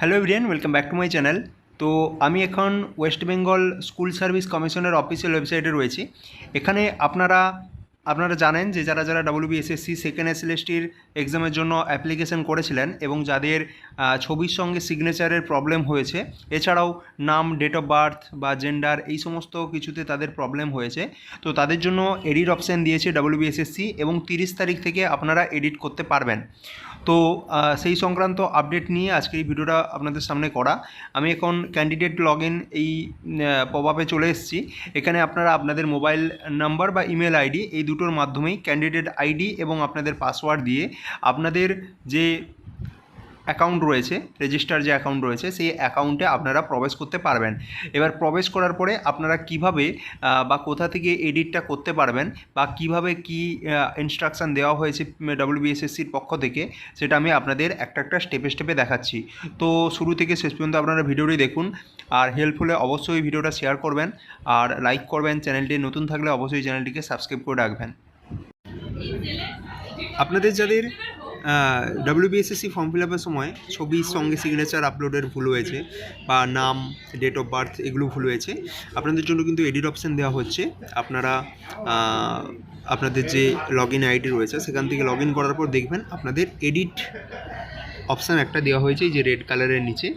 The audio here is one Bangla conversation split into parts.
Hello everyone welcome back to my channel তো আমি এখন ওয়েস্ট বেঙ্গল স্কুল সার্ভিস কমিশনের অফিসিয়াল ওয়েবসাইটে রয়েছি। এখানে আপনারা আপনারা জানেন যে যারা যারা ডাব্লিউবিএসএসসি সেকেন্ড এসএলএসটির এক্সামের জন্য অ্যাপ্লিকেশন করেছিলেন এবং যাদের ছবির সঙ্গে সিগনেচারের প্রবলেম হয়েছে, এছাড়াও নাম ডেট অফ বার্থ বা জেন্ডার এই সমস্ত কিছুতে তাদের প্রবলেম হয়েছে। তো তাদের জন্য এডিট অপশান দিয়েছে ডাব্লিউবিএসএসসি এবং তিরিশ তারিখ থেকে আপনারা এডিট করতে পারবেন। তো সেই সংক্রান্ত আপডেট নিয়ে আজকে এই ভিডিওটা আপনাদের সামনে করা। আমি এখন ক্যান্ডিডেট লগ ইন এই পপ আপে চলে এসেছি। এখানে আপনারা আপনাদের মোবাইল নাম্বার বা ইমেল আইডি এই দুটোর মাধ্যমেই ক্যান্ডিডেট আইডি এবং আপনাদের পাসওয়ার্ড দিয়ে আপনাদের যে অ্যাকাউন্ট রয়েছে রেজিস্টার যে অ্যাকাউন্ট রয়েছে, সেই অ্যাকাউন্টে আপনারা প্রবেশ করতে পারবেন। এবার প্রবেশ করার পরে আপনারা কীভাবে বা কোথা থেকে এডিটটা করতে পারবেন, বা কীভাবে কি ইনস্ট্রাকশান দেওয়া হয়েছে ডাব্লিউবিএসএসসির পক্ষ থেকে, সেটা আমি আপনাদের একটা একটা স্টেপে স্টেপে দেখাচ্ছি। তো শুরু থেকে শেষ পর্যন্ত আপনারা ভিডিওটি দেখুন, আর হেল্প হলে অবশ্যই ভিডিওটা শেয়ার করবেন, আর লাইক করবেন চ্যানেলটি নতুন থাকলে অবশ্যই চ্যানেলটিকে সাবস্ক্রাইব করে রাখবেন। আপনাদের যাদের ডাব্লিউবিএসএসসি ফর্ম ফিল আপের সময় ছবির সঙ্গে সিগনেচার আপলোডের ভুল হয়েছে বা নাম ডেট অফ বার্থ এগুলো ভুল হয়েছে। আপনাদের জন্য কিন্তু এডিট অপশান দেওয়া হচ্ছে। আপনারা আপনাদের যে লগ ইন আইডি রয়েছে, সেখান থেকে লগ ইন করার পর দেখবেন আপনাদের এডিট অপশান একটা দেওয়া হয়েছে যে রেড কালারের নিচে।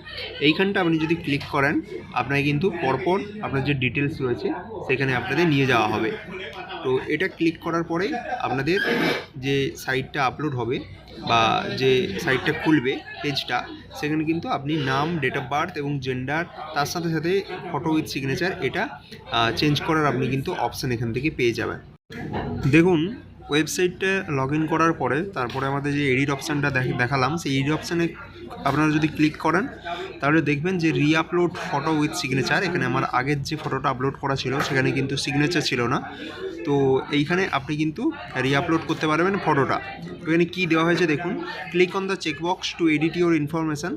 এইখানটা আপনি যদি ক্লিক করেন, আপনাকে কিন্তু পরপর আপনার যে ডিটেলস রয়েছে, সেখানে আপনাদের নিয়ে যাওয়া হবে। তো এটা ক্লিক করার পরে আপনাদের যে সাইটটা আপলোড হবে বা যে সাইটটা খুলবে পেজটা সেখানে কিন্তু আপনি নাম ডেট অফ বার্থ এবং জেন্ডার তার সাথে সাথে ফটো উইথ সিগনেচার এটা চেঞ্জ করার আপনি কিন্তু অপশান এখান থেকে পেয়ে যাবেন। দেখুন ওয়েবসাইটটা লগ ইন করার পরে, তারপরে আমাদের যে এডিট অপশানটা দেখালাম, সেই এডিট অপশানে আপনারা যদি ক্লিক করেন, তাহলে দেখবেন যে রি আপলোড ফটো উইথ সিগনেচার এখানে আমার আগের যে ফটোটা আপলোড করা ছিল, সেখানে কিন্তু সিগনেচার ছিল না। তো এইখানে আপনি কিন্তু রি আপলোড করতে পারবেন ফটোটা তো এখানে কী দেওয়া হয়েছে দেখুন click on the checkbox to edit your information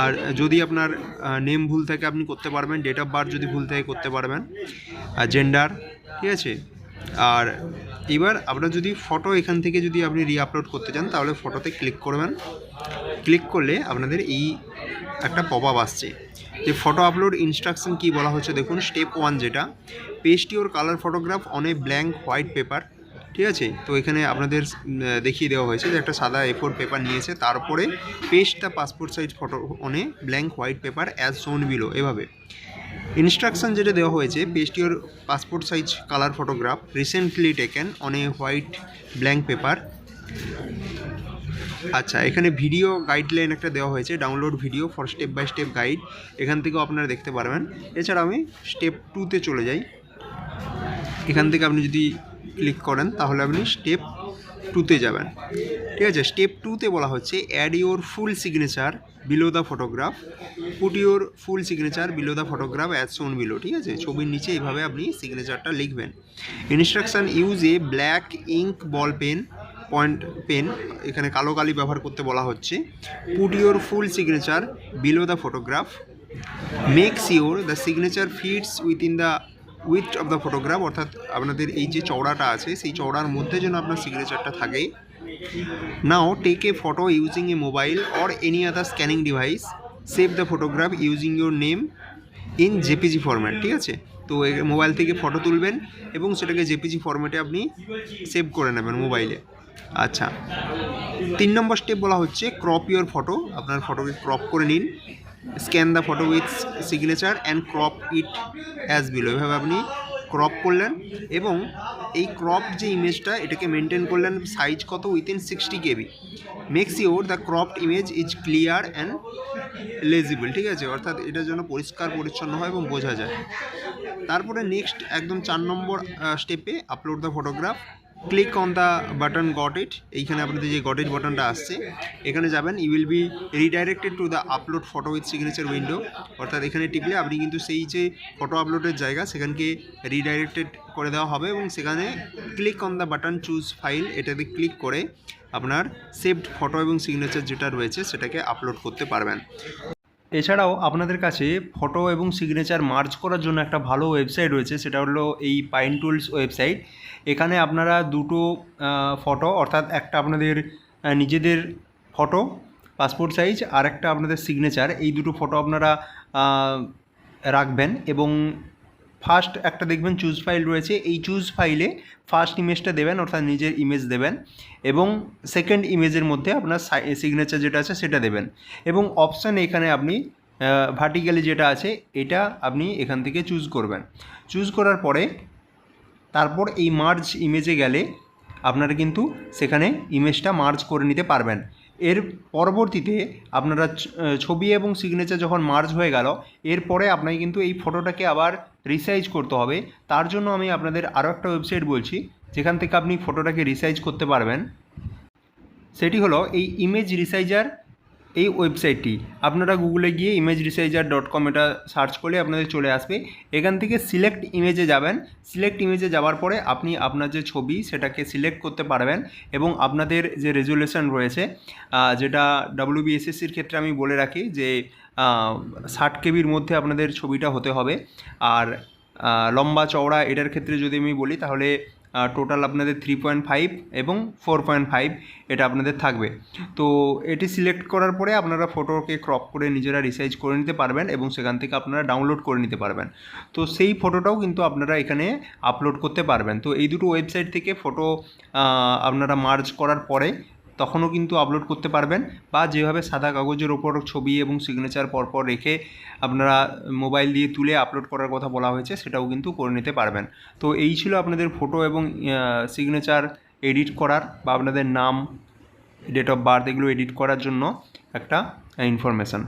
আর যদি আপনার নেম ভুল থাকে আপনি করতে পারবেন ডেট অফ বার্থ যদি ভুল থাকে করতে পারবেন, আর জেন্ডার ঠিক আছে? আর এবার আপনার যদি ফটো এখান থেকে যদি আপনি রি আপলোড করতে চান, তাহলে ফটোতে ক্লিক করবেন। ক্লিক করলে আপনাদের এই একটা পপ আপ আসছে। যে ফটো আপলোড ইনস্ট্রাকশন কি বলা হচ্ছে দেখুন স্টেপ ওয়ান যেটা। Paste your colour photograph on a blank white paper ঠিক আছে? তো এখানে আপনাদের দেখিয়ে দেওয়া হয়েছে যে একটা সাদা এ ফোর পেপার নিয়েছে। তারপরে paste the passport size photo অনে blank white paper as shown below এভাবে। ইনস্ট্রাকশন যেটা দেওয়া হয়েছে paste your passport size colour photograph recently taken on a white blank paper আচ্ছা এখানে ভিডিও গাইডলাইন একটা দেওয়া হয়েছে download video for step by step guide এখান থেকেও আপনারা দেখতে পারবেন। এছাড়া আমি স্টেপ টুতে চলে যাই। এখান থেকে আপনি যদি ক্লিক করেন, তাহলে আপনি স্টেপ টুতে যাবেন। ঠিক আছে স্টেপ টুতে বলা হচ্ছে add your full signature below the photograph put your full signature below the photograph as shown below ঠিক আছে? ছবির নিচে এইভাবে আপনি সিগনেচারটা লিখবেন। Instruction use a black ink ball pen point pen এখানে কালো কালি ব্যবহার করতে বলা হচ্ছে। Put your full signature below the photograph make sure the signature fits within the width of the photograph অর্থাৎ আপনাদের এই যে চওড়াটা আছে, সেই চওড়ার মধ্যে যেন আপনার সিগনেচারটা থাকে। Now take a photo using a mobile or any other scanning device save the photograph using your name in JPG format ঠিক আছে? তো মোবাইল থেকে ফটো তুলবেন এবং সেটাকে জেপিজি ফরম্যাটে আপনি সেভ করে নেবেন মোবাইলে আচ্ছা। তিন নম্বর স্টেপ বলা হচ্ছে ক্রপ ইওর ফটো আপনার ফটোকে ক্রপ করে নিন। Scan the photo with signature and crop it as below এভাবে আপনি ক্রপ করলেন এবং এই ক্রপ যে ইমেজটা এটাকে মেনটেন করলেন সাইজ কত? Within sixty KB make sure the cropped image is clear and legible ঠিক আছে? অর্থাৎ এটা যেন পরিষ্কার, পরিচ্ছন্ন হয় এবং বোঝা যায়। তারপরে নেক্সট একদম চার নম্বর স্টেপে upload the photograph click on the button got it এইখানে আপনাদের যে গট ইট বাটনটা আসছে, এখানে যাবেন you will be redirected to the upload photo with signature window অর্থাৎ এখানে টিপলে আপনি কিন্তু সেই যে ফটো আপলোডের জায়গা, সেখানকে রিডাইরেক্টেড করে দেওয়া হবে এবং সেখানে click on the button choose file এটাতে ক্লিক করে আপনার সেভড ফটো এবং সিগনেচার যেটা রয়েছে, সেটাকে আপলোড করতে পারবেন। এছাড়াও আপনাদের কাছে ফটো এবং সিগনেচার মার্জ করার জন্য একটা ভালো ওয়েবসাইট রয়েছে, সেটা হলো এই পাইন টুলস ওয়েবসাইট এখানে আপনারা দুটো ফটো অর্থাৎ একটা আপনাদের নিজেদের ফটো পাসপোর্ট সাইজ আর একটা আপনাদের সিগনেচার এই দুটো ফটো আপনারা রাখবেন এবং ফার্স্ট একটা দেখবেন চুজ ফাইল রয়েছে। এই চুজ ফাইলে ফার্স্ট ইমেজটা দেবেন, অর্থাৎ নিজের ইমেজ দেবেন এবং সেকেন্ড ইমেজের মধ্যে আপনার সিগনেচার যেটা আছে, সেটা দেবেন। এবং অপশান এখানে আপনি ভার্টিক্যালি যেটা আছে, এটা আপনি এখান থেকে চুজ করবেন। চুজ করার পরে, তারপর এই মার্জ ইমেজে গেলে আপনারা কিন্তু সেখানে ইমেজটা মার্জ করে নিতে পারবেন। এর পরবর্তীতে আপনারা ছবি এবং সিগনেচার যখন মার্জ হয়ে গেল, এরপরে আপনাকে কিন্তু এই ফটোটাকে আবার রিসাইজ করতে হবে। তার জন্য আমি আপনাদের আরও একটা ওয়েবসাইট বলছি, যেখান থেকে আপনি ফটোটাকে রিসাইজ করতে পারবেন। সেটি হলো এই ইমেজ রিসাইজার এই ওয়েবসাইটটি আপনারা গুগলে গিয়ে ইমেজ রিসাইজার ডট কম এটা সার্চ করলে আপনাদের চলে আসবে। এখান থেকে সিলেক্ট ইমেজে যাবেন। সিলেক্ট ইমেজে যাওয়ার পরে আপনি আপনার যে ছবি, সেটাকে সিলেক্ট করতে পারবেন এবং আপনাদের যে রেজুলেশন রয়েছে যেটা ডাব্লিউবিএসএসসির ক্ষেত্রে আমি বলে রাখি যে ষাট কেবির মধ্যে আপনাদের ছবিটা হতে হবে। আর লম্বা চওড়া এটার ক্ষেত্রে যদি আমি বলি, তাহলে টোটাল আপনাদের থ্রি পয়েন্ট ফাইভ এবং ফোর পয়েন্ট ফাইভ এটা আপনাদের থাকবে। তো এটি সিলেক্ট করার পরে আপনারা ফটোকে ক্রপ করে নিজেরা রিসাইজ করে নিতে পারবেন এবং সেখান থেকে আপনারা ডাউনলোড করে নিতে পারবেন। তো সেই ফটোটাও কিন্তু আপনারা এখানে আপলোড করতে পারবেন। তো এই দুটো ওয়েবসাইট থেকে ফটো আপনারা মার্জ করার পরে তখনও কিন্তু আপলোড করতে পারবেন বা যেভাবে সাদা কাগজের ওপর ছবি এবং সিগনেচার পরপর রেখে আপনারা মোবাইল দিয়ে তুলে আপলোড করার কথা বলা হয়েছে, সেটাও কিন্তু করে নিতে পারবেন। তো এই ছিল আপনাদের ফটো এবং সিগনেচার এডিট করার বা আপনাদের নাম ডেট অফ বার্থ এগুলো এডিট করার জন্য একটা ইনফরমেশান